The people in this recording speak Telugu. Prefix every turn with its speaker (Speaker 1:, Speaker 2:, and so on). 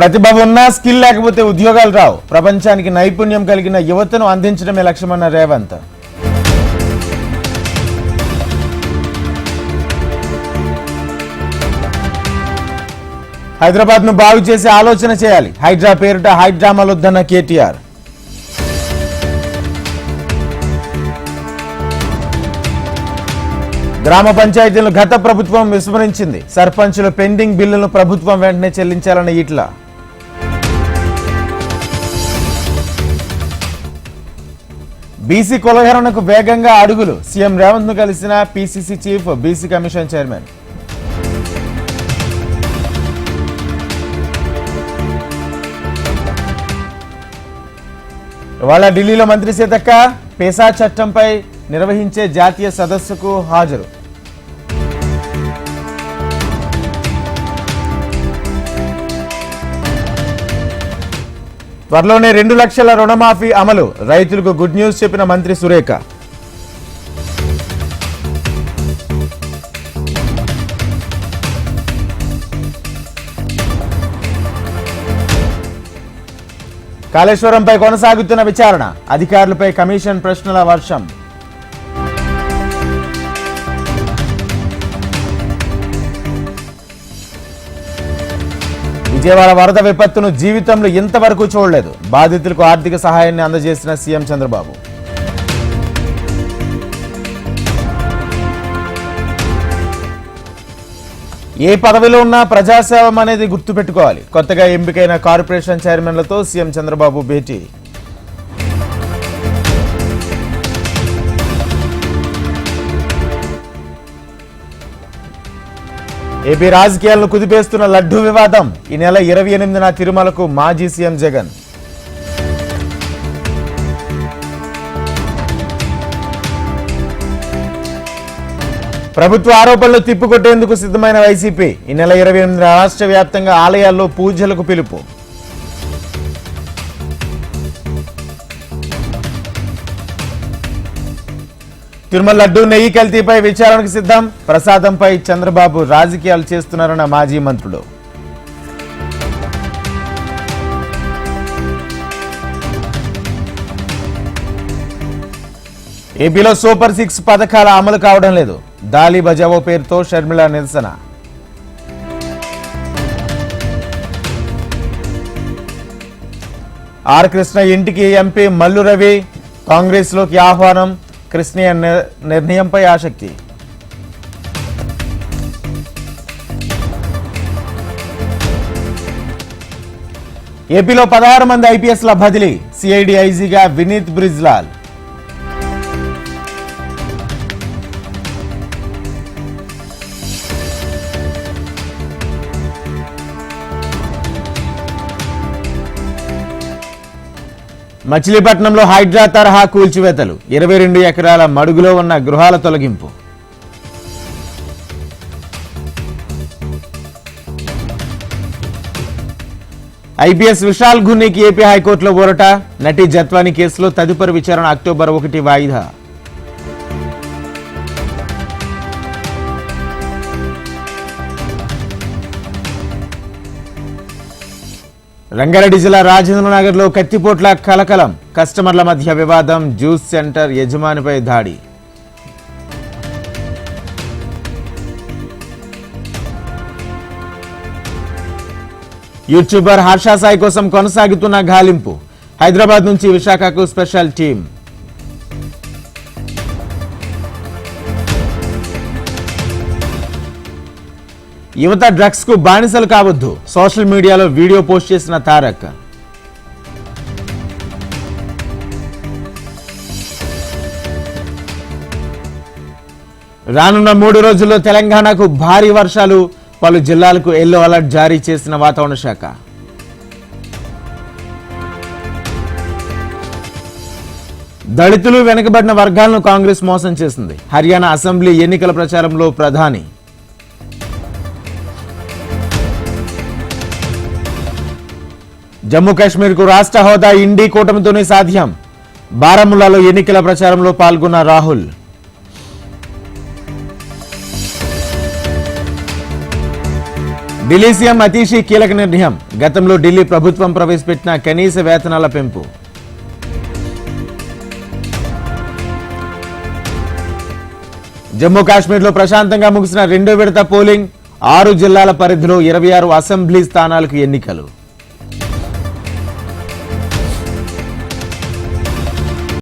Speaker 1: ప్రతిభ ఉన్నా స్కిల్ లేకపోతే ఉద్యోగాలు రావు. ప్రపంచానికి నైపుణ్యం కలిగిన యువతను అందించడమే లక్ష్యమన్న రేవంత్. హైదరాబాద్ను బాగు చేసి ఆలోచన చేయాలి. హైడ్రా పేరిట హైడ్రామాలొద్దన్న కేటీఆర్. గ్రామ పంచాయతీలను గత ప్రభుత్వం విస్మరించింది. సర్పంచుల పెండింగ్ బిల్లులను ప్రభుత్వం వెంటనే చెల్లించాలన్న ఇట్లా. బీసీ కులహరణకు వేగంగా అడుగులు. సీఎం రేవంత్ను కలిసిన PCC chief BC commission chairman. ఇవాళ ఢిల్లీలో మంత్రి సీతక్క పేసా చట్టంపై నిర్వహించే జాతీయ సదస్సుకు హాజరు. త్వరలోనే రెండు లక్షల రుణమాఫీ అమలు. రైతులకు గుడ్ న్యూస్ చెప్పిన మంత్రి సురేఖ. కాళేశ్వరంపై కొనసాగుతున్న విచారణ. అధికారులపై కమిషన్ ప్రశ్నల వర్షం. విజయవాడ వరద విపత్తును జీవితంలో ఇంతవరకు చూడలేదు. బాధితులకు ఆర్థిక సహాయాన్ని అందజేసిన సీఎం చంద్రబాబు. ఏ పదవిలో ఉన్నా ప్రజాసేవం అనేది గుర్తుపెట్టుకోవాలి. కొత్తగా ఎంపికైన కార్పొరేషన్ చైర్మన్లతో సీఎం చంద్రబాబు భేటీ. ఏపీ రాజకీయాలను కుదిపేస్తున్న లడ్డూ వివాదం ఈ నెల ఇరవై ఎనిమిదిన తిరుమలకు మాజీ సీఎం జగన్. ప్రభుత్వ ఆరోపణలు తిప్పుకొట్టేందుకు సిద్ధమైన వైసీపీ ఈ నెల ఇరవై ఎనిమిది రాష్ట్ర వ్యాప్తంగా ఆలయాల్లో పూజలకు పిలుపు. తిరుమల లడ్డూ నెయ్యి కల్తీపై విచారణకు సిద్ధం. ప్రసాదంపై చంద్రబాబు రాజకీయాలు చేస్తున్నారన్న మాజీ మంత్రులు. ఏపీలో సూపర్ సిక్స్ పథకాల అమలు కావడం లేదు. దాలి బజావో పేరుతో షర్మిల నిరసన. ఆర్ కృష్ణ ఇంటికి ఎంపీ మల్లు రవి కాంగ్రెస్లోకి ఆహ్వానం. క్రిస్నియన్ నిర్ణయంపై ఆసక్తి. ఏపీలో పదహారు మంది ఐపీఎస్ల బదిలీ సిఐడి ఐజీగా వినీత్ బ్రిజ్లాల్. మచిలీపట్నంలో హైడ్రా తరహా కూల్చివేతలు. ఇరవై రెండు ఎకరాల మడుగులో ఉన్న గృహాల తొలగింపు. ఐపీఎస్ విశాల్ గున్నీకి ఏపీ హైకోర్టులో ఊరట. నటి జత్వాని కేసులో తదుపరి విచారణ అక్టోబర్ ఒకటి వాయిదా. రంగారెడ్డి జిల్లా రాజేంద్ర నగర్లో కత్తిపోట్ల కలకలం. కస్టమర్ల మధ్య వివాదం జ్యూస్ సెంటర్ యజమానిపై దాడి. యూట్యూబర్ హర్షా సాయి కోసం కొనసాగుతున్న గాలింపు. హైదరాబాద్ నుంచి విశాఖకు స్పెషల్ టీం యువత డ్రగ్స్కు బానిసలు కావద్దు. సోషల్ మీడియాలో వీడియో పోస్ట్ చేసిన తారక్. రానున్న మూడు రోజుల్లో తెలంగాణకు భారీ వర్షాలు పలు జిల్లాలకు ఎల్లో అలర్ట్ జారీ చేసిన వాతావరణ శాఖ. దళితులు వెనుకబడిన వర్గాలను కాంగ్రెస్ మోసం చేసింది. హర్యానా అసెంబ్లీ ఎన్నికల ప్రచారంలో ప్రధాని. జమ్మూ కాశ్మీర్కు రాష్ట్ర హోదా ఇండి కూటమితోనే సాధ్యం. బారాముల్లాలో ఎన్నికల ప్రచారంలో పాల్గొన్న రాహుల్. ఢిల్లీ సీఎం అతీషి కీలక నిర్ణయం. గతంలో ఢిల్లీ ప్రభుత్వం ప్రవేశపెట్టిన కనీస వేతనాల పెంపు. జమ్మూ కాశ్మీర్లో ప్రశాంతంగా ముగిసిన రెండో విడత పోలింగ్. ఆరు జిల్లాల పరిధిలో ఇరవై ఆరు అసెంబ్లీ స్థానాలకు ఎన్నికలు.